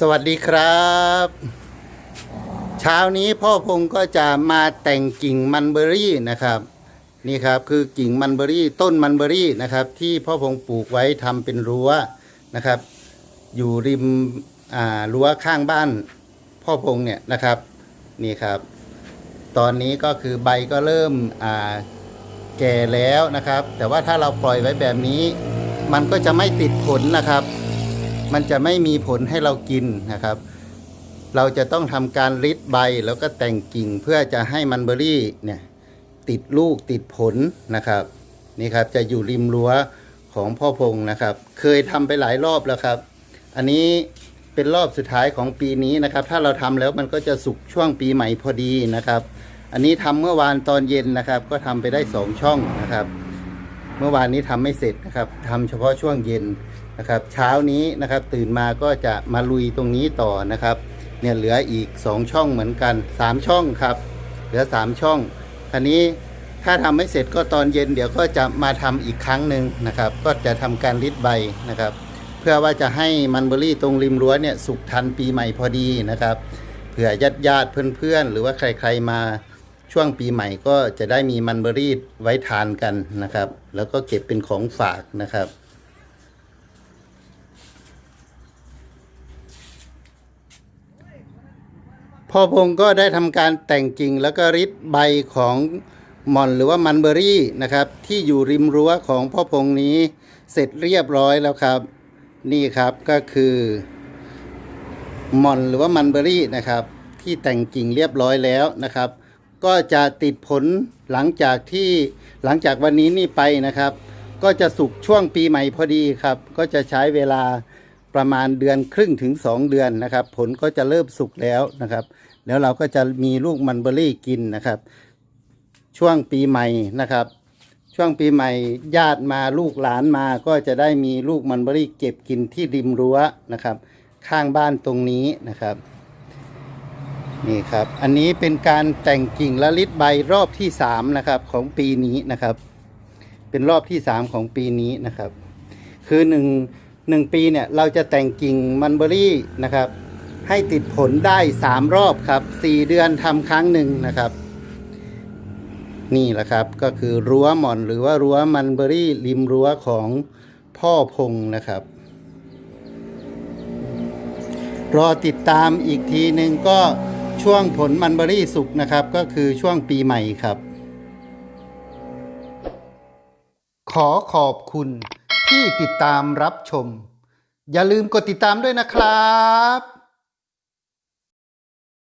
สวัสดีครับ เช้านี้พ่อพงก็จะมาแต่งกิ่งมันเบอรี่นะครับ นี่ครับคือกิ่งมันเบอรี่ต้นมันเบอรี่นะครับ ที่พ่อพงปลูกไว้ทำเป็นรั้วนะครับ อยู่ริมรั้วข้างบ้าน พ่อพงเนี่ยนะครับนี่ครับ ตอนนี้ก็คือใบก็เริ่มแก่แล้วนะครับ แต่ว่าถ้าเราปล่อยไว้แบบนี้ มันก็จะไม่ติดผลนะครับ มันจะไม่มีผลให้เรากินนะครับ เราจะต้องทำการริดใบแล้วก็แต่งกิ่งเพื่อจะให้มันเบอรี่เนี่ยติดลูกติดผลนะครับ นี่ครับจะอยู่ริมรั้วของพ่อพงนะครับ เคยทำไปหลายรอบแล้วครับ อันนี้เป็นรอบสุดท้ายของปีนี้นะครับ ถ้าเราทำแล้วมันก็จะสุกช่วงปีใหม่พอดีนะครับ อันนี้ทำเมื่อวานตอนเย็นนะครับ ก็ทำไปได้สองช่องนะครับ เมื่อวานนี้ทำไม่เสร็จนะครับทำเฉพาะช่วงเย็นนะครับ เช้านี้นะครับตื่นมาก็จะมาลุยตรงนี้ต่อนะครับ เนี่ยเหลืออีก 2 ช่องเหมือนกัน 3 ช่องครับ เหลือ 3 ช่องคันนี้ถ้าทำไม่เสร็จก็ตอนเย็นเดี๋ยวก็จะมาทำอีกครั้งหนึ่งนะครับ ก็จะทำการริดใบนะครับ เพื่อว่าจะให้มันเบอรี่ตรงริมรั้วเนี่ยสุกทันปีใหม่พอดีนะครับเผื่อญาติญาติเพื่อนๆ หรือว่าใครๆมา ช่วงปีใหม่ก็จะได้มีมันเบอรี่ไว้ทานกันนะครับ แล้วก็เก็บเป็นของฝากนะครับ พ่อพงก็ได้ทำการแต่งกิ่งแล้วก็ริดใบของหม่อนหรือว่ามันเบอรี่นะครับ ที่อยู่ริมรั้วของพ่อพงนี้เสร็จเรียบร้อยแล้วครับ นี่ครับก็คือหม่อนหรือว่ามันเบอรี่นะครับ ที่แต่งกิ่งเรียบร้อยแล้วนะครับ ก็จะติดผลหลังจากที่หลังจากวันนี้นี่ไปนะครับ ก็จะสุกช่วงปีใหม่พอดีครับ ก็จะใช้เวลาประมาณเดือนครึ่งถึง 2 เดือนนะครับ ผลก็จะเริ่มสุกแล้วนะครับ แล้วเราก็จะมีลูกมันเบอรี่กินนะครับ ช่วงปีใหม่นะครับ ช่วงปีใหม่ญาติมาลูกหลานมาก็จะได้มีลูกมันเบอรี่เก็บกินที่ริมรั้วนะครับ ข้างบ้านตรงนี้นะครับ นี่ครับ อันนี้เป็นการแต่งกิ่งละลิดใบรอบที่สามนะครับของปีนี้นะครับ เป็นรอบที่สามของปีนี้นะครับ คือหนึ่งหนึ่งปีเนี่ยเราจะแต่งกิ่งมันเบอรี่นะครับ ให้ติดผลได้สามรอบครับสี่เดือนทำครั้งหนึ่งนะครับ นี่แหละครับก็คือรั้วหม่อนหรือว่ารั้วมันเบอรี่ริมรั้วของพ่อพงนะครับรอติดตามอีกทีหนึ่งก็ ช่วงผลมันเบอรี่สุกนะครับ ก็คือช่วงปีใหม่ครับ ขอขอบคุณที่ติดตามรับชม อย่าลืมกดติดตามด้วยนะครับ